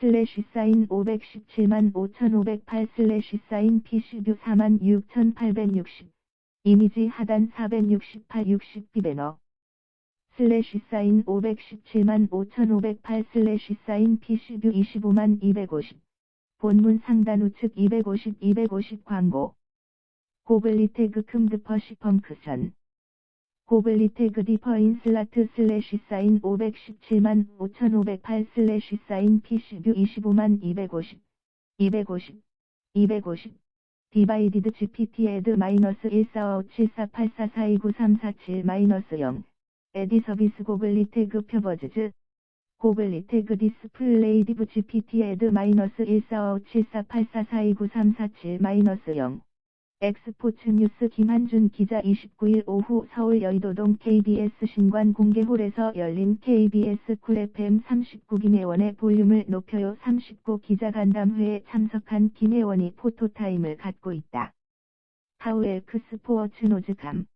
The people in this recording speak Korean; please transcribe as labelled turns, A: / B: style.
A: 슬래시 사인 517만 5508 슬래시 사인 피시뷰 4만 6860 이미지 하단 468 60 비배너. 슬래시 사인 517만 5508 슬래시 사인 피시뷰 25만 250 본문 상단 우측 250 250 광고. 고블리태그 금드퍼시 펑크선 고블리 태그 디퍼 인 슬라트 슬래시 사인 517만 5508 슬래시 사인 피시뷰 25만 250 250 250 디바이디드 GPT 에드 마이너스 14574844293447 마이너스 0 에디 서비스 고블리 태그 표버즈즈 고블리 태그 디스플레이 디브 GPT 에드 마이너스 14574844293447 마이너스 0 엑스포츠 뉴스 김한준 기자 29일 오후 서울 여의도동 KBS 신관 공개홀에서 열린 KBS 쿨 FM 39 김혜원의 볼륨을 높여요 39 기자 간담회에 참석한 김혜원이 포토타임을 갖고 있다. 하우엘 크 스포어츠 노즈감